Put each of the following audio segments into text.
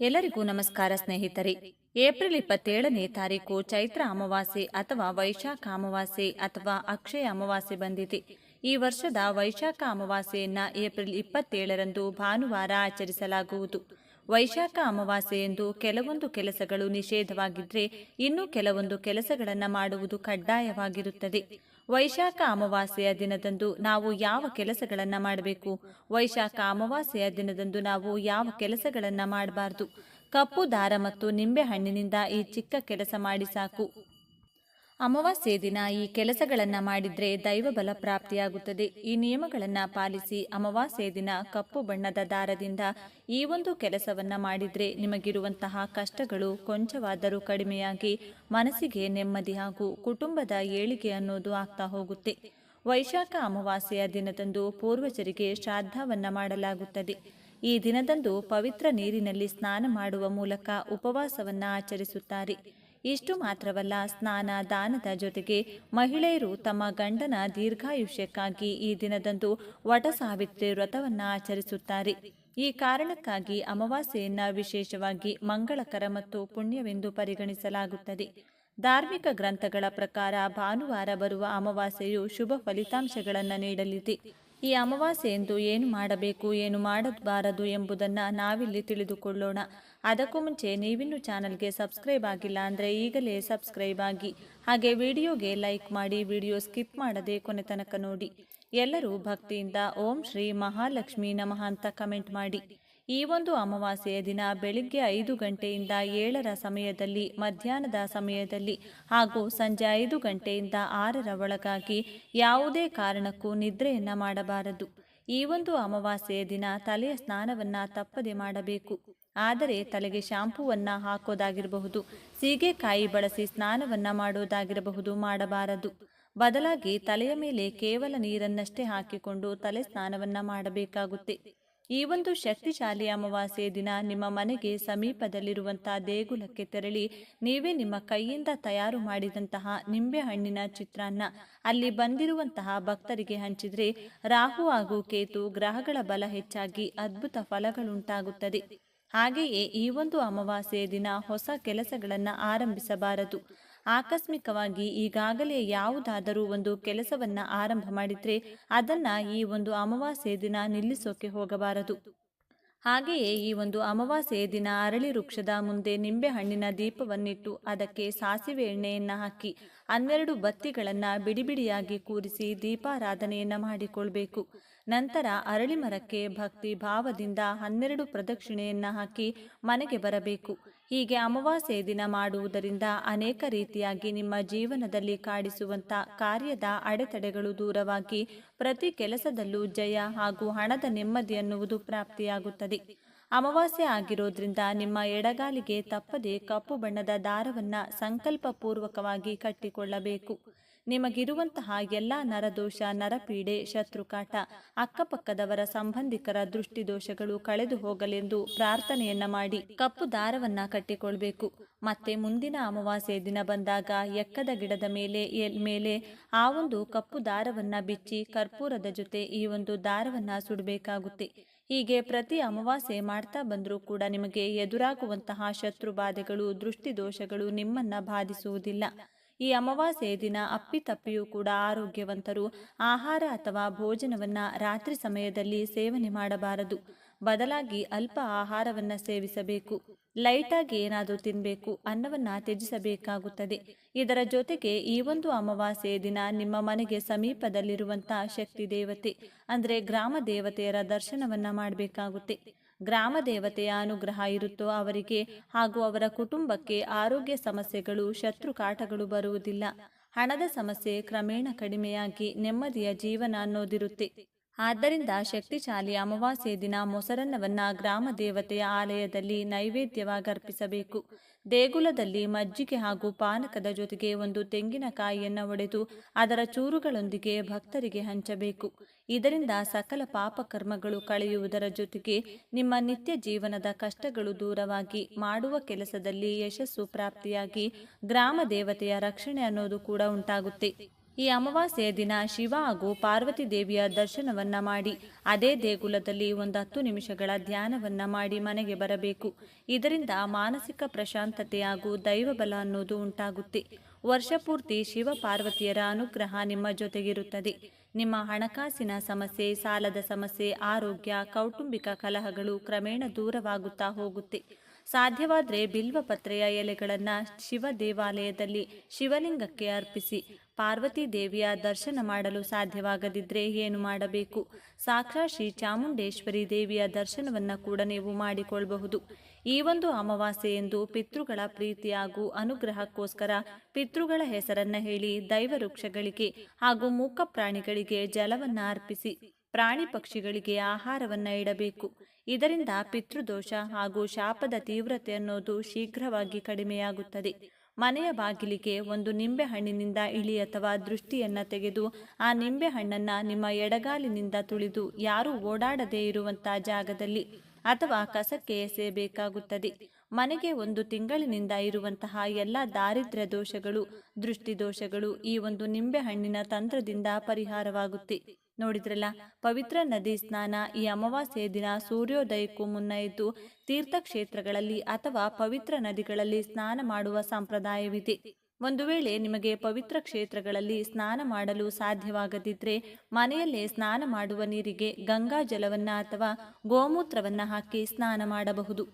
ಎಲ್ಲರಿಗೂ ನಮಸ್ಕಾರ ಸ್ನೇಹಿತರೆ. ಏಪ್ರಿಲ್ ಇಪ್ಪತ್ತೇಳನೇ ತಾರೀಕು ಚೈತ್ರ ಅಮಾವಾಸ್ಯೆ ಅಥವಾ ವೈಶಾಖ ಅಮಾವಾಸ್ಯೆ ಅಥವಾ ಅಕ್ಷಯ ಅಮಾವಾಸ್ಯೆ ಬಂದಿದೆ. ಈ ವರ್ಷದ ವೈಶಾಖ ಅಮಾವಾಸ್ಯೆಯನ್ನ ಏಪ್ರಿಲ್ ಇಪ್ಪತ್ತೇಳರಂದು ಭಾನುವಾರ ಆಚರಿಸಲಾಗುವುದು. ವೈಶಾಖ ಅಮಾವಾಸ್ಯೆಯಂದು ಕೆಲವೊಂದು ಕೆಲಸಗಳು ನಿಷೇಧವಾಗಿದ್ದರೆ ಇನ್ನು ಕೆಲವೊಂದು ಕೆಲಸಗಳನ್ನು ಮಾಡುವುದು ಕಡ್ಡಾಯವಾಗಿರುತ್ತದೆ. ವೈಶಾಖ ಅಮಾವಾಸ್ಯೆಯ ದಿನದಂದು ನಾವು ಯಾವ ಕೆಲಸಗಳನ್ನು ಮಾಡಬೇಕು? ವೈಶಾಖ ಅಮಾವಾಸ್ಯೆಯ ದಿನದಂದು ನಾವು ಯಾವ ಕೆಲಸಗಳನ್ನು ಮಾಡಬಾರ್ದು? ಕಪ್ಪು ದಾರ ಮತ್ತು ನಿಂಬೆ ಹಣ್ಣಿನಿಂದ ಈ ಚಿಕ್ಕ ಕೆಲಸ ಮಾಡಿ ಸಾಕು. ಅಮಾವಾಸ್ಯೆ ದಿನ ಈ ಕೆಲಸಗಳನ್ನು ಮಾಡಿದರೆ ದೈವ ಬಲ ಪ್ರಾಪ್ತಿಯಾಗುತ್ತದೆ. ಈ ನಿಯಮಗಳನ್ನು ಪಾಲಿಸಿ ಅಮಾವಾಸ್ಯೆ ದಿನ ಕಪ್ಪು ಬಣ್ಣದ ದಾರದಿಂದ ಈ ಒಂದು ಕೆಲಸವನ್ನು ಮಾಡಿದರೆ ನಿಮಗಿರುವಂತಹ ಕಷ್ಟಗಳು ಕೊಂಚವಾದರೂ ಕಡಿಮೆಯಾಗಿ ಮನಸ್ಸಿಗೆ ನೆಮ್ಮದಿ ಹಾಗೂ ಕುಟುಂಬದ ಏಳಿಗೆ ಅನ್ನೋದು ಆಗ್ತಾ ಹೋಗುತ್ತೆ. ವೈಶಾಖ ಅಮಾವಾಸ್ಯೆಯ ದಿನದಂದು ಪೂರ್ವಜರಿಗೆ ಶ್ರಾದ್ದವನ್ನ ಮಾಡಲಾಗುತ್ತದೆ. ಈ ದಿನದಂದು ಪವಿತ್ರ ನೀರಿನಲ್ಲಿ ಸ್ನಾನ ಮಾಡುವ ಮೂಲಕ ಉಪವಾಸವನ್ನ ಆಚರಿಸುತ್ತಾರೆ. ಇಷ್ಟು ಮಾತ್ರವಲ್ಲ ಸ್ನಾನ ದಾನದ ಜೊತೆಗೆ ಮಹಿಳೆಯರು ತಮ್ಮ ಗಂಡನ ದೀರ್ಘಾಯುಷ್ಯಕ್ಕಾಗಿ ಈ ದಿನದಂದು ವಟ ಸಾವಿತ್ರಿ ವ್ರತವನ್ನು ಆಚರಿಸುತ್ತಾರೆ. ಈ ಕಾರಣಕ್ಕಾಗಿ ಅಮಾವಾಸ್ಯೆಯನ್ನು ವಿಶೇಷವಾಗಿ ಮಂಗಳಕರ ಮತ್ತು ಪುಣ್ಯವೆಂದು ಪರಿಗಣಿಸಲಾಗುತ್ತದೆ. ಧಾರ್ಮಿಕ ಗ್ರಂಥಗಳ ಪ್ರಕಾರ ಭಾನುವಾರ ಬರುವ ಅಮಾವಾಸ್ಯೆಯು ಶುಭ ಫಲಿತಾಂಶಗಳನ್ನು ನೀಡಲಿದೆ. ಈ ಅಮಾವಾಸ್ಯೆಯಂದು ಏನು ಮಾಡಬೇಕು, ಏನು ಮಾಡಬಾರದು ಎಂಬುದನ್ನು ನಾವಿಲ್ಲಿ ತಿಳಿದುಕೊಳ್ಳೋಣ. ಅದಕ್ಕೂ ಮುಂಚೆ ನೀವಿನ್ನು ಚಾನಲ್ಗೆ ಸಬ್ಸ್ಕ್ರೈಬ್ ಆಗಿಲ್ಲ ಅಂದರೆ ಈಗಲೇ ಸಬ್ಸ್ಕ್ರೈಬ್ ಆಗಿ. ಹಾಗೆ ವಿಡಿಯೋಗೆ ಲೈಕ್ ಮಾಡಿ, ವಿಡಿಯೋ ಸ್ಕಿಪ್ ಮಾಡದೆ ಕೊನೆ ತನಕ ನೋಡಿ. ಎಲ್ಲರೂ ಭಕ್ತಿಯಿಂದ ಓಂ ಶ್ರೀ ಮಹಾಲಕ್ಷ್ಮಿ ನಮಃ ಅಂತ ಕಮೆಂಟ್ ಮಾಡಿ. ಈ ಒಂದು ಅಮಾವಾಸ್ಯೆಯ ದಿನ ಬೆಳಿಗ್ಗೆ ಐದು ಗಂಟೆಯಿಂದ ಏಳರ ಸಮಯದಲ್ಲಿ, ಮಧ್ಯಾಹ್ನದ ಸಮಯದಲ್ಲಿ ಹಾಗೂ ಸಂಜೆ ಐದು ಗಂಟೆಯಿಂದ ಆರರ ಒಳಗಾಗಿ ಯಾವುದೇ ಕಾರಣಕ್ಕೂ ನಿದ್ರೆಯನ್ನು ಮಾಡಬಾರದು. ಈ ಒಂದು ಅಮಾವಾಸ್ಯೆಯ ದಿನ ತಲೆಯ ಸ್ನಾನವನ್ನು ತಪ್ಪದೆ ಮಾಡಬೇಕು. ಆದರೆ ತಲೆಗೆ ಶಾಂಪೂವನ್ನ ಹಾಕೋದಾಗಿರಬಹುದು ಸೀಗೆಕಾಯಿ ಬಳಸಿ ಸ್ನಾನವನ್ನು ಮಾಡೋದಾಗಿರಬಹುದು ಮಾಡಬಾರದು. ಬದಲಾಗಿ ತಲೆಯ ಮೇಲೆ ಕೇವಲ ನೀರನ್ನಷ್ಟೇ ಹಾಕಿಕೊಂಡು ತಲೆ ಸ್ನಾನವನ್ನು ಮಾಡಬೇಕಾಗುತ್ತೆ. ಈ ಒಂದು ಶಕ್ತಿಶಾಲಿ ಅಮಾವಾಸ್ಯೆ ದಿನ ನಿಮ್ಮ ಮನೆಗೆ ಸಮೀಪದಲ್ಲಿರುವಂತಹ ದೇಗುಲಕ್ಕೆ ತೆರಳಿ ನೀವೇ ನಿಮ್ಮ ಕೈಯಿಂದ ತಯಾರು ಮಾಡಿದಂತಹ ನಿಂಬೆ ಹಣ್ಣಿನ ಚಿತ್ರಾನ್ನ, ಅಲ್ಲಿ ಬಂದಿರುವಂತಹ ಭಕ್ತರಿಗೆ ಹಂಚಿದ್ರೆ ರಾಹು ಹಾಗೂ ಕೇತು ಗ್ರಹಗಳ ಬಲ ಹೆಚ್ಚಾಗಿ ಅದ್ಭುತ ಫಲಗಳುಂಟಾಗುತ್ತದೆ. ಹಾಗೆಯೇ ಈ ಒಂದು ಅಮಾವಾಸ್ಯೆಯ ದಿನ ಹೊಸ ಕೆಲಸಗಳನ್ನು ಆರಂಭಿಸಬಾರದು. ಆಕಸ್ಮಿಕವಾಗಿ ಈಗಾಗಲೇ ಯಾವುದಾದರೂ ಒಂದು ಕೆಲಸವನ್ನ ಆರಂಭ ಮಾಡಿದ್ರೆ ಅದನ್ನ ಈ ಒಂದು ಅಮಾವಾಸ್ಯೆ ದಿನ ನಿಲ್ಲಿಸೋಕೆ ಹೋಗಬಾರದು. ಹಾಗೆಯೇ ಈ ಒಂದು ಅಮಾವಾಸ್ಯೆ ದಿನ ಅರಳಿ ವೃಕ್ಷದ ಮುಂದೆ ನಿಂಬೆ ಹಣ್ಣಿನ ದೀಪವನ್ನಿಟ್ಟು ಅದಕ್ಕೆ ಸಾಸಿವೆ ಎಣ್ಣೆಯನ್ನು ಹಾಕಿ ಹನ್ನೆರಡು ಬತ್ತಿಗಳನ್ನು ಬಿಡಿಬಿಡಿಯಾಗಿ ಕೂರಿಸಿ ದೀಪಾರಾಧನೆಯನ್ನು ಮಾಡಿಕೊಳ್ಬೇಕು. ನಂತರ ಅರಳಿ ಮರಕ್ಕೆ ಭಕ್ತಿ ಭಾವದಿಂದ ಹನ್ನೆರಡು ಪ್ರದಕ್ಷಿಣೆಯನ್ನ ಹಾಕಿ ಮನೆಗೆ ಬರಬೇಕು. ಹೀಗೆ ಅಮಾವಾಸ್ಯೆ ದಿನ ಮಾಡುವುದರಿಂದ ಅನೇಕ ರೀತಿಯಾಗಿ ನಿಮ್ಮ ಜೀವನದಲ್ಲಿ ಕಾಡಿಸುವಂತ ಕಾರ್ಯದ ಅಡೆತಡೆಗಳು ದೂರವಾಗಿ ಪ್ರತಿ ಕೆಲಸದಲ್ಲೂ ಜಯ ಹಾಗೂ ಹಣದ ನೆಮ್ಮದಿ ಅನ್ನುವುದು ಪ್ರಾಪ್ತಿಯಾಗುತ್ತದೆ. ಅಮಾವಾಸ್ಯೆ ಆಗಿರೋದ್ರಿಂದ ನಿಮ್ಮ ಎಡಗಾಲಿಗೆ ತಪ್ಪದೆ ಕಪ್ಪು ಬಣ್ಣದ ದಾರವನ್ನ ಸಂಕಲ್ಪ ಪೂರ್ವಕವಾಗಿ ಕಟ್ಟಿಕೊಳ್ಳಬೇಕು. ನಿಮಗಿರುವಂತಹ ಎಲ್ಲ ನರದೋಷ, ನರಪೀಡೆ, ಶತ್ರುಕಾಟ, ಅಕ್ಕಪಕ್ಕದವರ ಸಂಬಂಧಿಕರ ದೃಷ್ಟಿದೋಷಗಳು ಕಳೆದು ಹೋಗಲೆಂದು ಪ್ರಾರ್ಥನೆಯನ್ನ ಮಾಡಿ ಕಪ್ಪು ದಾರವನ್ನ ಕಟ್ಟಿಕೊಳ್ಬೇಕು. ಮತ್ತೆ ಮುಂದಿನ ಅಮಾವಾಸ್ಯೆ ದಿನ ಬಂದಾಗ ಎಕ್ಕದ ಗಿಡದ ಮೇಲೆ ಮೇಲೆ ಆ ಒಂದು ಕಪ್ಪು ದಾರವನ್ನ ಬಿಚ್ಚಿ ಕರ್ಪೂರದ ಜೊತೆ ಈ ಒಂದು ದಾರವನ್ನ ಸುಡಬೇಕಾಗುತ್ತೆ. ಹೀಗೆ ಪ್ರತಿ ಅಮಾವಾಸ್ಯೆ ಮಾಡ್ತಾ ಬಂದರೂ ಕೂಡ ನಿಮಗೆ ಎದುರಾಗುವಂತಹ ಶತ್ರು ಬಾಧೆಗಳು ದೃಷ್ಟಿದೋಷಗಳು ನಿಮ್ಮನ್ನ ಬಾಧಿಸುವುದಿಲ್ಲ. ಈ ಅಮಾವಾಸ್ಯೆಯ ದಿನ ಅಪ್ಪಿತಪ್ಪಿಯೂ ಕೂಡ ಆರೋಗ್ಯವಂತರು. ಆಹಾರ ಅಥವಾ ಭೋಜನವನ್ನ ರಾತ್ರಿ ಸಮಯದಲ್ಲಿ ಸೇವನೆ ಮಾಡಬಾರದು. ಬದಲಾಗಿ ಅಲ್ಪ ಆಹಾರವನ್ನ ಸೇವಿಸಬೇಕು. ಲೈಟಾಗಿ ಏನಾದರೂ ತಿನ್ನಬೇಕು ಅನ್ನವನ್ನ ತ್ಯಜಿಸಬೇಕಾಗುತ್ತದೆ. ಇದರ ಜೊತೆಗೆ ಈ ಒಂದು ಅಮಾವಾಸ್ಯೆಯ ದಿನ ನಿಮ್ಮ ಮನೆಗೆ ಸಮೀಪದಲ್ಲಿರುವಂತಹ ಶಕ್ತಿ ದೇವತೆ, ಅಂದ್ರೆ ಗ್ರಾಮ ದೇವತೆಯರ ದರ್ಶನವನ್ನ ಮಾಡಬೇಕಾಗುತ್ತೆ. ಗ್ರಾಮ ದೇವತೆಯ ಅನುಗ್ರಹ ಇರುತ್ತೋ ಅವರಿಗೆ ಹಾಗೂ ಅವರ ಕುಟುಂಬಕ್ಕೆ ಆರೋಗ್ಯ ಸಮಸ್ಯೆಗಳು, ಶತ್ರು ಕಾಟಗಳು ಬರುವುದಿಲ್ಲ. ಹಣದ ಸಮಸ್ಯೆ ಕ್ರಮೇಣ ಕಡಿಮೆಯಾಗಿ ನೆಮ್ಮದಿಯ ಜೀವನ ಅನ್ನೋದಿರುತ್ತೆ. ಆದ್ದರಿಂದ ಶಕ್ತಿಶಾಲಿ ಅಮಾವಾಸ್ಯೆ ದಿನ ಮೊಸರನ್ನವನ್ನ ಗ್ರಾಮ ದೇವತೆಯ ಆಲಯದಲ್ಲಿ ನೈವೇದ್ಯವಾಗಿ ಅರ್ಪಿಸಬೇಕು. ದೇಗುಲದಲ್ಲಿ ಮಜ್ಜಿಗೆ ಹಾಗೂ ಪಾನಕದ ಜೊತೆಗೆ ಒಂದು ತೆಂಗಿನಕಾಯಿಯನ್ನು ಒಡೆದು ಅದರ ಚೂರುಗಳೊಂದಿಗೆ ಭಕ್ತರಿಗೆ ಹಂಚಬೇಕು. ಇದರಿಂದ ಸಕಲ ಪಾಪಕರ್ಮಗಳು ಕಳೆಯುವುದರ ಜೊತೆಗೆ ನಿಮ್ಮ ನಿತ್ಯ ಜೀವನದ ಕಷ್ಟಗಳು ದೂರವಾಗಿ ಮಾಡುವ ಕೆಲಸದಲ್ಲಿ ಯಶಸ್ಸು ಪ್ರಾಪ್ತಿಯಾಗಿ ಗ್ರಾಮ ದೇವತೆಯ ರಕ್ಷಣೆ ಅನ್ನೋದು ಕೂಡ ಉಂಟಾಗುತ್ತೆ. ಈ ಅಮಾವಾಸ್ಯೆಯ ದಿನ ಶಿವ ಹಾಗೂ ಪಾರ್ವತಿ ದೇವಿಯ ದರ್ಶನವನ್ನ ಮಾಡಿ, ಅದೇ ದೇಗುಲದಲ್ಲಿ ಒಂದು ಹತ್ತು ನಿಮಿಷಗಳ ಧ್ಯಾನವನ್ನ ಮಾಡಿ ಮನೆಗೆ ಬರಬೇಕು. ಇದರಿಂದ ಮಾನಸಿಕ ಪ್ರಶಾಂತತೆ ಹಾಗೂ ದೈವಬಲ ಅನ್ನೋದು ಉಂಟಾಗುತ್ತೆ. ವರ್ಷಪೂರ್ತಿ ಶಿವ ಪಾರ್ವತಿಯರ ಅನುಗ್ರಹ ನಿಮ್ಮ ಜೊತೆಗಿರುತ್ತದೆ. ನಿಮ್ಮ ಹಣಕಾಸಿನ ಸಮಸ್ಯೆ, ಸಾಲದ ಸಮಸ್ಯೆ, ಆರೋಗ್ಯ, ಕೌಟುಂಬಿಕ ಕಲಹಗಳು ಕ್ರಮೇಣ ದೂರವಾಗುತ್ತಾ ಹೋಗುತ್ತೆ. ಸಾಧ್ಯವಾದರೆ ಬಿಲ್ವಪತ್ರೆಯ ಎಲೆಗಳನ್ನು ಶಿವ ದೇವಾಲಯದಲ್ಲಿ ಶಿವಲಿಂಗಕ್ಕೆ ಅರ್ಪಿಸಿ ಪಾರ್ವತಿ ದೇವಿಯ ದರ್ಶನ ಮಾಡಲು ಸಾಧ್ಯವಾಗದಿದ್ದರೆ ಏನು ಮಾಡಬೇಕು? ಸಾಕ್ಷಾ ಶ್ರೀ ಚಾಮುಂಡೇಶ್ವರಿ ದೇವಿಯ ದರ್ಶನವನ್ನು ಕೂಡ ನೀವು ಮಾಡಿಕೊಳ್ಳಬಹುದು ಈ ಒಂದು ಅಮಾವಾಸ್ಯೆ ಎಂದು ಪಿತೃಗಳ ಪ್ರೀತಿ ಹಾಗೂ ಅನುಗ್ರಹಕ್ಕೋಸ್ಕರ ಪಿತೃಗಳ ಹೆಸರನ್ನು ಹೇಳಿ ದೈವ ವೃಕ್ಷಗಳಿಗೆ ಹಾಗೂ ಮೂಕ ಪ್ರಾಣಿಗಳಿಗೆ ಜಲವನ್ನು ಅರ್ಪಿಸಿ ಪ್ರಾಣಿ ಪಕ್ಷಿಗಳಿಗೆ ಆಹಾರವನ್ನು ಇಡಬೇಕು. ಇದರಿಂದ ಪಿತೃದೋಷ ಹಾಗೂ ಶಾಪದ ತೀವ್ರತೆ ಅನ್ನೋದು ಶೀಘ್ರವಾಗಿ ಕಡಿಮೆಯಾಗುತ್ತದೆ. ಮನೆಯ ಬಾಗಿಲಿಗೆ ಒಂದು ನಿಂಬೆಹಣ್ಣಿನಿಂದ ಇಳಿ ಅಥವಾ ದೃಷ್ಟಿಯನ್ನು ತೆಗೆದು, ಆ ನಿಂಬೆಹಣ್ಣನ್ನು ನಿಮ್ಮ ಎಡಗಾಲಿನಿಂದ ತುಳಿದು ಯಾರೂ ಓಡಾಡದೇ ಇರುವಂತ ಜಾಗದಲ್ಲಿ ಅಥವಾ ಕಸಕ್ಕೆ ಎಸೆಯಬೇಕಾಗುತ್ತದೆ. ಮನೆಗೆ ಒಂದು ತಿಂಗಳಿನಿಂದ ಇರುವಂತಹ ಎಲ್ಲ ದಾರಿದ್ರ್ಯ ದೋಷಗಳು, ದೃಷ್ಟಿ ದೋಷಗಳು ಈ ಒಂದು ನಿಂಬೆಹಣ್ಣಿನ ತಂತ್ರದಿಂದ ಪರಿಹಾರವಾಗುತ್ತೆ. ನೋಡಿದ್ರಲ್ಲ, ಪವಿತ್ರ ನದಿ ಸ್ನಾನ ಈ ಅಮಾವಾಸ್ಯೆಯ ದಿನ ಸೂರ್ಯೋದಯಕ್ಕೂ ಮುನ್ನ ಇದ್ದು ತೀರ್ಥಕ್ಷೇತ್ರಗಳಲ್ಲಿ ಅಥವಾ ಪವಿತ್ರ ನದಿಗಳಲ್ಲಿ ಸ್ನಾನ ಮಾಡುವ ಸಂಪ್ರದಾಯವಿದೆ. ಒಂದು ವೇಳೆ ನಿಮಗೆ ಪವಿತ್ರ ಕ್ಷೇತ್ರಗಳಲ್ಲಿ ಸ್ನಾನ ಮಾಡಲು ಸಾಧ್ಯವಾಗದಿದ್ದರೆ ಮನೆಯಲ್ಲೇ ಸ್ನಾನ ಮಾಡುವ ನೀರಿಗೆ ಗಂಗಾ ಜಲವನ್ನ ಅಥವಾ ಗೋಮೂತ್ರವನ್ನ ಹಾಕಿ ಸ್ನಾನ ಮಾಡಬಹುದು.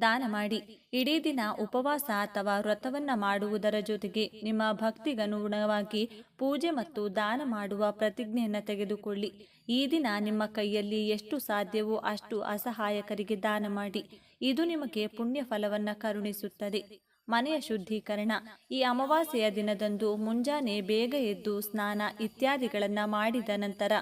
ದಾನ ಮಾಡಿ. ಇಡೀ ದಿನ ಉಪವಾಸ ಅಥವಾ ವ್ರತವನ್ನ ಮಾಡುವುದರ ಜೊತೆಗೆ ನಿಮ್ಮ ಭಕ್ತಿಗನುಗುಣವಾಗಿ ಪೂಜೆ ಮತ್ತು ದಾನ ಮಾಡುವ ಪ್ರತಿಜ್ಞೆಯನ್ನು ತೆಗೆದುಕೊಳ್ಳಿ. ಈ ದಿನ ನಿಮ್ಮ ಕೈಯಲ್ಲಿ ಎಷ್ಟು ಸಾಧ್ಯವೋ ಅಷ್ಟು ಅಸಹಾಯಕರಿಗೆ ದಾನ ಮಾಡಿ. ಇದು ನಿಮಗೆ ಪುಣ್ಯ ಫಲವನ್ನ ಕರುಣಿಸುತ್ತದೆ. ಮನೆಯ ಶುದ್ಧೀಕರಣ. ಈ ಅಮಾವಾಸ್ಯೆಯ ದಿನದಂದು ಮುಂಜಾನೆ ಬೇಗ ಎದ್ದು ಸ್ನಾನ ಇತ್ಯಾದಿಗಳನ್ನ ಮಾಡಿದ ನಂತರ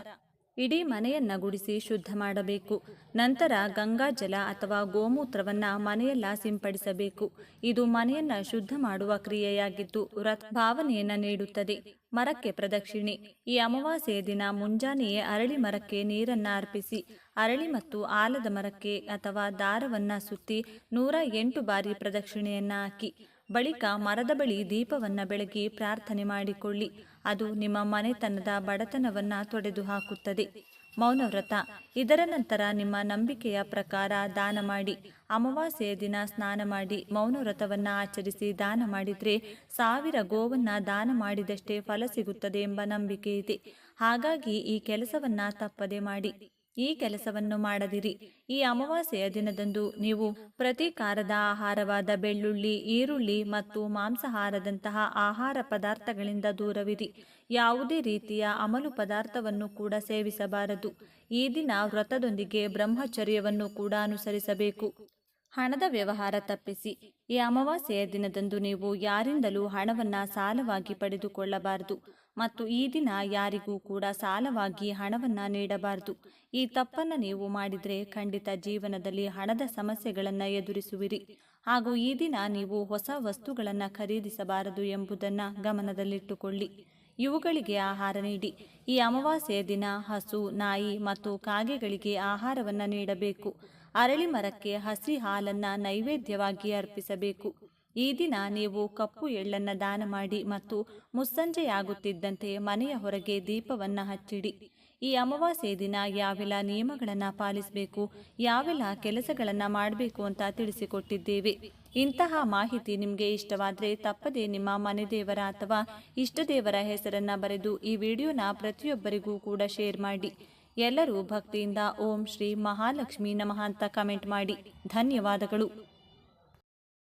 ಇಡೀ ಮನೆಯನ್ನ ಗುಡಿಸಿ ಶುದ್ಧ ಮಾಡಬೇಕು. ನಂತರ ಗಂಗಾಜಲ ಅಥವಾ ಗೋಮೂತ್ರವನ್ನ ಮನೆಯೆಲ್ಲ ಸಿಂಪಡಿಸಬೇಕು. ಇದು ಮನೆಯನ್ನ ಶುದ್ಧ ಮಾಡುವ ಕ್ರಿಯೆಯಾಗಿದ್ದು ವ್ರತ ಭಾವನೆಯನ್ನ ನೀಡುತ್ತದೆ. ಮರಕ್ಕೆ ಪ್ರದಕ್ಷಿಣೆ. ಈ ಅಮಾವಾಸ್ಯೆಯ ದಿನ ಮುಂಜಾನೆಯೇ ಅರಳಿ ಮರಕ್ಕೆ ನೀರನ್ನ ಅರ್ಪಿಸಿ, ಅರಳಿ ಮತ್ತು ಆಲದ ಮರಕ್ಕೆ ಅಥವಾ ದಾರವನ್ನ ಸುತ್ತಿ ನೂರ ಎಂಟು ಬಾರಿ ಪ್ರದಕ್ಷಿಣೆಯನ್ನ ಹಾಕಿ ಬಳಿಕ ಮರದ ಬಳಿ ದೀಪವನ್ನು ಬೆಳಗಿ ಪ್ರಾರ್ಥನೆ ಮಾಡಿಕೊಳ್ಳಿ. ಅದು ನಿಮ್ಮ ಮನೆತನದ ಬಡತನವನ್ನು ತೊಡೆದು ಹಾಕುತ್ತದೆ ಮೌನವ್ರತ, ಇದರ ನಂತರ ನಿಮ್ಮ ನಂಬಿಕೆಯ ಪ್ರಕಾರ ದಾನ ಮಾಡಿ. ಅಮಾವಾಸ್ಯೆಯ ದಿನ ಸ್ನಾನ ಮಾಡಿ, ಮೌನವ್ರತವನ್ನು ಆಚರಿಸಿ ದಾನ ಮಾಡಿದರೆ ಸಾವಿರ ಗೋವನ್ನು ದಾನ ಮಾಡಿದಷ್ಟೇ ಫಲ ಸಿಗುತ್ತದೆ ಎಂಬ ನಂಬಿಕೆ ಇದೆ ಹಾಗಾಗಿ ಈ ಕೆಲಸವನ್ನು ತಪ್ಪದೆ ಮಾಡಿ. ಈ ಕೆಲಸವನ್ನು ಮಾಡದಿರಿ. ಈ ಅಮಾವಾಸ್ಯೆಯ ದಿನದಂದು ನೀವು ಪ್ರತೀಕಾರದ ಆಹಾರವಾದ ಬೆಳ್ಳುಳ್ಳಿ, ಈರುಳ್ಳಿ ಮತ್ತು ಮಾಂಸಾಹಾರದಂತಹ ಆಹಾರ ಪದಾರ್ಥಗಳಿಂದ ದೂರವಿರಿ. ಯಾವುದೇ ರೀತಿಯ ಅಮಲು ಪದಾರ್ಥವನ್ನು ಕೂಡ ಸೇವಿಸಬಾರದು. ಈ ದಿನ ವ್ರತದೊಂದಿಗೆ ಬ್ರಹ್ಮಚರ್ಯವನ್ನು ಕೂಡ ಅನುಸರಿಸಬೇಕು. ಹಣದ ವ್ಯವಹಾರ ತಪ್ಪಿಸಿ. ಈ ಅಮಾವಾಸ್ಯೆಯ ದಿನದಂದು ನೀವು ಯಾರಿಂದಲೂ ಹಣವನ್ನು ಸಾಲವಾಗಿ ಪಡೆದುಕೊಳ್ಳಬಾರದು. ಮತ್ತು ಈ ದಿನ ಯಾರಿಗೂ ಕೂಡ ಸಾಲವಾಗಿ ಹಣವನ್ನು ನೀಡಬಾರದು. ಈ ತಪ್ಪನ್ನ ನೀವು ಮಾಡಿದರೆ ಖಂಡಿತ ಜೀವನದಲ್ಲಿ ಹಣದ ಸಮಸ್ಯೆಗಳನ್ನು ಎದುರಿಸುವಿರಿ. ಹಾಗೂ ಈ ದಿನ ನೀವು ಹೊಸ ವಸ್ತುಗಳನ್ನು ಖರೀದಿಸಬಾರದು ಎಂಬುದನ್ನು ಗಮನದಲ್ಲಿಟ್ಟುಕೊಳ್ಳಿ. ಇವುಗಳಿಗೆ ಆಹಾರ ನೀಡಿ. ಈ ಅಮಾವಾಸ್ಯೆಯ ದಿನ ಹಸು, ನಾಯಿ ಮತ್ತು ಕಾಗೆಗಳಿಗೆ ಆಹಾರವನ್ನು ನೀಡಬೇಕು. ಅರಳಿ ಮರಕ್ಕೆ ಹಸಿ ಹಾಲನ್ನ ನೈವೇದ್ಯವಾಗಿ ಅರ್ಪಿಸಬೇಕು. ಈ ದಿನ ನೀವು ಕಪ್ಪು ಎಳ್ಳನ್ನ ದಾನ ಮಾಡಿ ಮತ್ತು ಮುಸ್ಸಂಜೆಯಾಗುತ್ತಿದ್ದಂತೆ ಮನೆಯ ಹೊರಗೆ ದೀಪವನ್ನು ಹಚ್ಚಿಡಿ. ಈ ಅಮಾವಾಸ್ಯೆ ದಿನ ಯಾವೆಲ್ಲ ನಿಯಮಗಳನ್ನು ಪಾಲಿಸಬೇಕು, ಯಾವೆಲ್ಲ ಕೆಲಸಗಳನ್ನು ಮಾಡಬೇಕು ಅಂತ ತಿಳಿಸಿಕೊಟ್ಟಿದ್ದೇವೆ. ಇಂತಹ ಮಾಹಿತಿ ನಿಮಗೆ ಇಷ್ಟವಾದರೆ ತಪ್ಪದೆ ನಿಮ್ಮ ಮನೆ ದೇವರ ಅಥವಾ ಇಷ್ಟ ದೇವರ ಹೆಸರನ್ನ ಬರೆದು ಈ ವಿಡಿಯೋನ ಪ್ರತಿಯೊಬ್ಬರಿಗೂ ಕೂಡ ಶೇರ್ ಮಾಡಿ. ಎಲ್ಲರೂ ಭಕ್ತಿಯಿಂದ ಓಂ ಶ್ರೀ ಮಹಾಲಕ್ಷ್ಮಿ ನಮಃ ಅಂತ ಕಮೆಂಟ್ ಮಾಡಿ. ಧನ್ಯವಾದಗಳು.